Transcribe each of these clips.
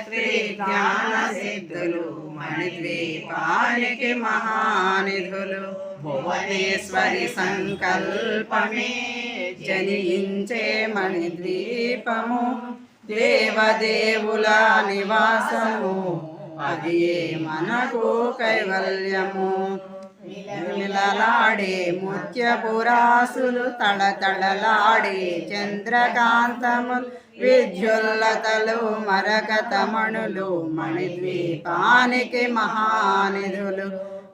గాయత్రి జ్ఞాన సిద్ధులు మణిద్వీపానికి మహానిధులు. భువనేశ్వరి సంకల్పమే జనించే మణిద్వీపము. దేవదేవుల నివాసము అది మనకు కైవల్యము. మిలలాడే ముత్యపురాసులు తడతడలాడే చంద్రకాంతములు విద్యుల్లతలు మరకతమణులు మణిద్వీపానికి మహానిధులు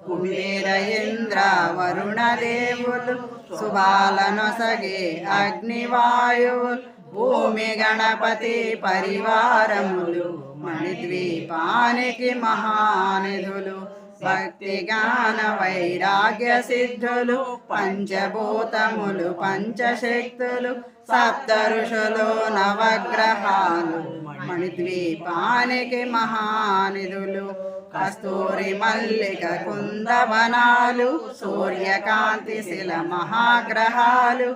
కుబేర ఇంద్ర వరుణ దేవులు శుభాలనొసగే అగ్నివాయువులు భూమి గణపతి పరివారములు మణిద్వీపానికి మహానిధులు. భక్తి జ్ఞాన వైరాగ్య సిద్ధులు పంచభూతములు పంచశక్తులు సప్త ఋషులు నవగ్రహాలు మణిద్వీపానికి మహానిధులు కస్తూరి మల్లిక కుందవనాలు సూర్యకాంతి శిల మహాగ్రహాలు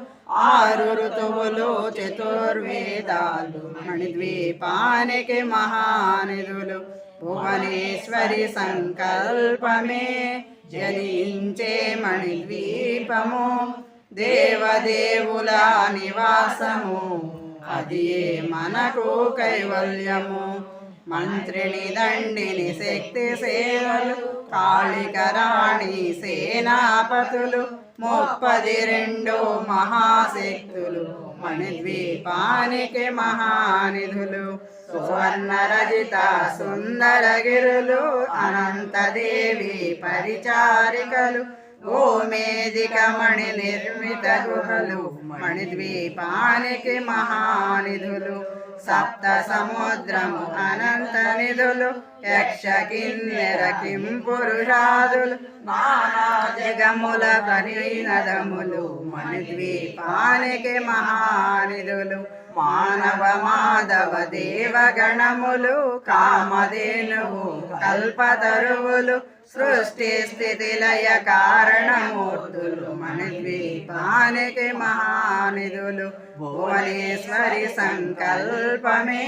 ఆరు ఋతువులు చతుర్వేదాలు మణిద్వీపానికి మహానిధులు భువనేశ్వరి సంకల్పమే జనించే మణిద్వీపము దేవదేవుల నివాసము. అది మనకు కైవల్యము? మంత్రిని దండిని శక్తి సేవలు కాళికరాణి సేనాపతులు ముప్పది రెండు మహాశక్తులు మణిద్వీపానికి మహానిధులు సువర్ణ రజిత సుందర గిరులు అనంతదేవి పరిచారికలు గోమేదిక మణి నిర్మిత గుహలు మణిద్వీపానికి మహానిధులు సప్త సముద్రము అనంత నిధులు యక్ష కిన్నెర కిం పురుషాదులు నానా జగముల పరిణదములు మణిద్వీపానికి మహానిధులు మానవ మాధవ దేవగణములు కామధేనువు కల్పతరువులు సృష్టి స్థితి లయ కారణమూర్తులు మణిద్వీపానికి మహానిధులు భువనేశ్వరి సంకల్పమే.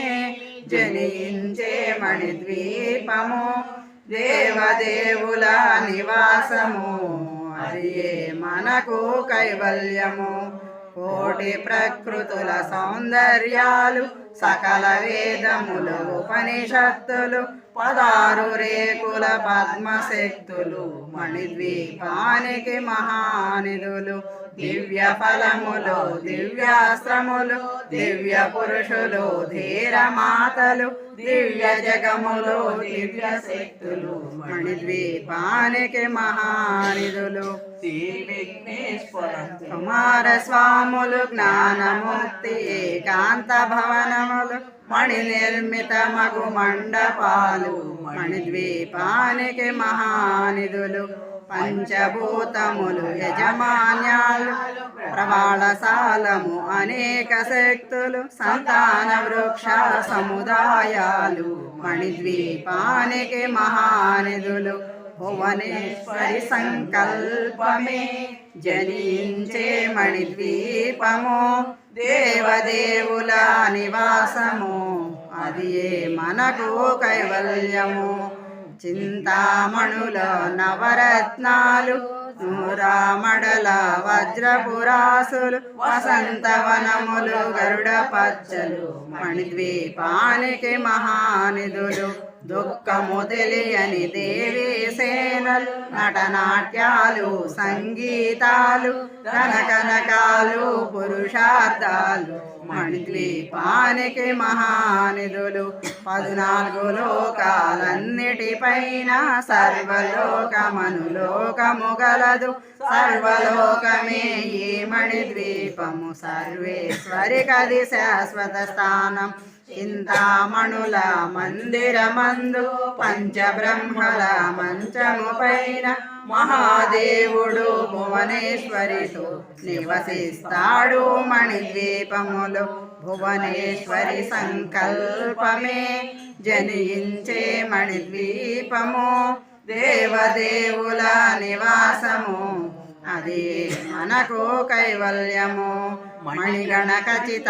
జనించే మణిద్వీపము దేవదేవుల నివాసము అదే మనకు కైవల్యము. కోటి ప్రకృతుల సౌందర్యాలు సకల వేదములు ఉపనిషత్తులు పదారు రేకుల పద్మశక్తులు మణిద్వీపానికి మహానిధులు. దివ్య ఫలములు దివ్యాశ్రములు దివ్య పురుషులు ధీర మాతలు దివ్య జగములు దివ్య శక్తులు మణిద్వీపానికి మహానిధులు. శ్రీ కుమార స్వాములు జ్ఞానముక్తి ఏకాంత భవనములు మణి నిర్మిత మగు మండపాలు మణిద్వీపానికి మహానిధులు. పంచభూతములు యజమాన్యాలు ప్రవాళశాలము అనేక శక్తులు సంతాన వృక్ష సముదాయాలు మణిద్వీపానికి మహానిధులు భువనేశ్వరి సంకల్పమే. జనించే మణిద్వీపము దేవదేవుల నివాసము అది మనకు కైవల్యము? చింతామణుల నవరత్నాలు నూరామడల వజ్రపురాసులు వసంతవనములు గరుడ పచ్చలు మణిద్వీపానికి మహానిధులు. దుఃఖము తెలియని దేవీ సేనలు నటనాట్యాలు సంగీతాలు కనకనకాలు పురుషార్థాలు మణిద్వీపానికి మహానిధులు పద్నాలుగు లోకాలన్నిటిపైన సర్వలోకమను లోకము గలదు. సర్వలోకమే ఈ మణిద్వీపము సర్వేశ్వరి కది శాశ్వత స్థానం. చింతామణుల మందిరమందు పంచబ్రహ్మల మంచము పైన మహాదేవుడు భువనేశ్వరితో నివసిస్తాడు మణిద్వీపములు. భువనేశ్వరి సంకల్పమే జనించే మణిద్వీపము. దేవదేవుల నివాసము అది మనకు కైవల్యము. మణిగణకచిత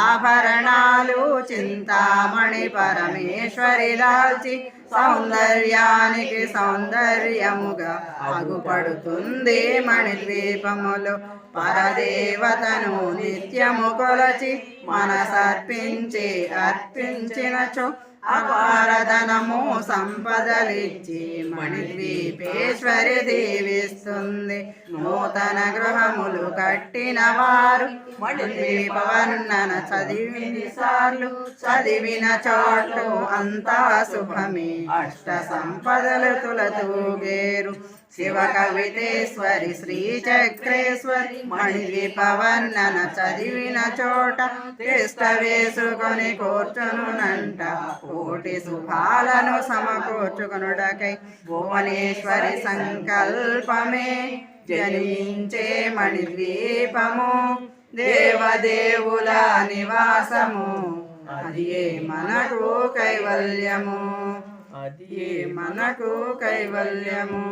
ఆభరణాలు చింతామణి పరమేశ్వరి దాల్చి సౌందర్యానికి సౌందర్యముగా అగుపడుతుంది మణిద్వీపములు. పరదేవతను నిత్యము కొలచి మనసర్పించి అర్పించినచో అపారధనము సంపదలిచ్చి మణిద్వీపేశ్వరి దీవిస్తుంది నూతన గృహములు కట్టిన వారు మణిద్వీప వర్ణన చదివిని సార్లు. చదివిన చోట్లు అంతా శుభమే. అష్ట సంపదలు తులతూగేరు. శివ కవితేశ్వరి శ్రీ చక్రేశ్వరి మణిలి వర్ణన చదివిన చోట తిష్ట వేసుకొని కూర్చునునంట కోటి శుభాలను సమకూర్చుకొనుడకై భువనేశ్వరి సంకల్పమే జనించే మణిద్వీపము దేవదేవుల నివాసము. అది మనకు కైవల్యము? అది మనకు కైవల్యము